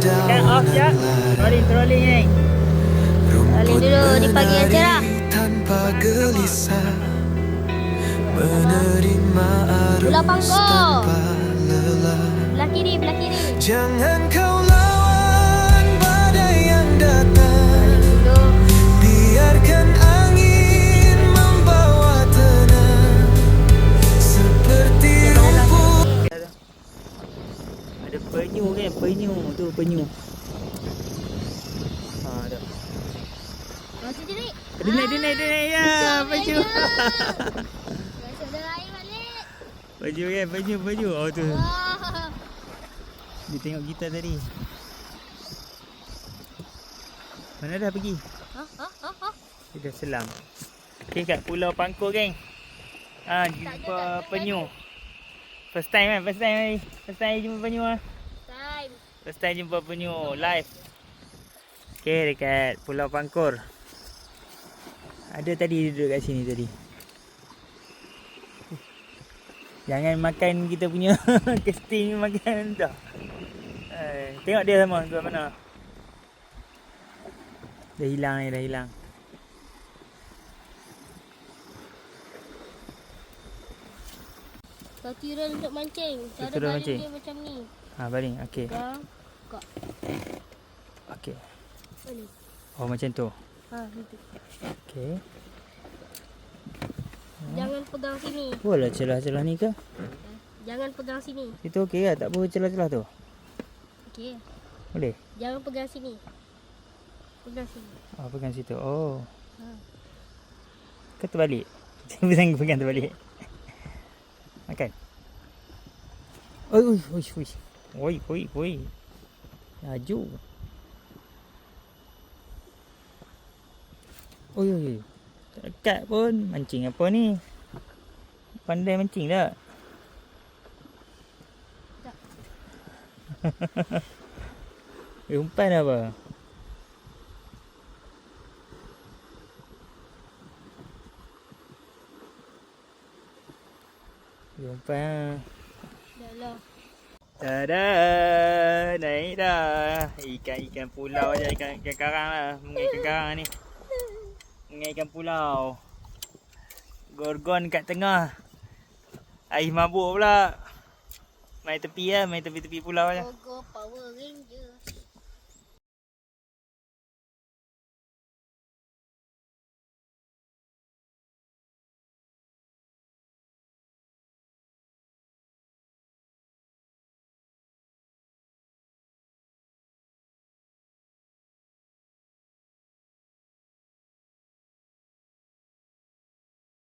Off ya. Trolling, trolling eh. Balik dulu di pagi yang cerah. tanpa gelisah menerima arus tanpa lelah Belah kiri, belah kiri. jangan penyu kan, tu penyu. Ha ada. Masuk. Dia naik, dia naik, dia naik. Ya, penyu. Masuk dalam air balik. Penyu kan, penyu, penyu. Oh tu. Wah. Dia tengok kita tadi. Mana dah pergi? Ha, ha, ha, ha. Dia dah selam. Okay, kat Pulau Pangkor geng. Ah, jumpa penyu. First time kan? First time ni. First time jumpa penyu ah. First time jumpa penyu live. Okay, dekat Pulau Pangkor. Ada tadi duduk kat sini tadi. Jangan makan kita punya casting makan dah. Eh, tengok dia sama kat mana. Dah hilang ni, dah hilang. Kau untuk mancing. Cara baling mancing. dia macam ni. Ha, baling. Okey. Dah. Kak. Okey. Oh, macam tu. Ha, gitu. Okey. Jangan pegang sini. Boleh celah-celah ni ke? Jangan pegang sini. Itu okey ke? Tak boleh celah-celah tu? Okey. Boleh? Jangan pegang sini. Pegang sini. Oh, pegang situ. Oh. Ha. Ke terbalik? Sanggup pegang terbalik? Makan. Oi, oi, oi, oi. Oi, oi, oi. Laju. Oi, oi. Tak dekat pun. Mancing apa ni? Pandai mancing tak? Tak. eh, umpan apa? Umpan. Dah lah. Tada, naik dah. Ikan-ikan pulau je, ikan, ikan karang lah. Mengai ikan karang ni. Mengai ikan pulau. Gorgon kat tengah. Air mabuk pula. Main tepi lah, main tepi-tepi pulau je. Logo Power Ranger.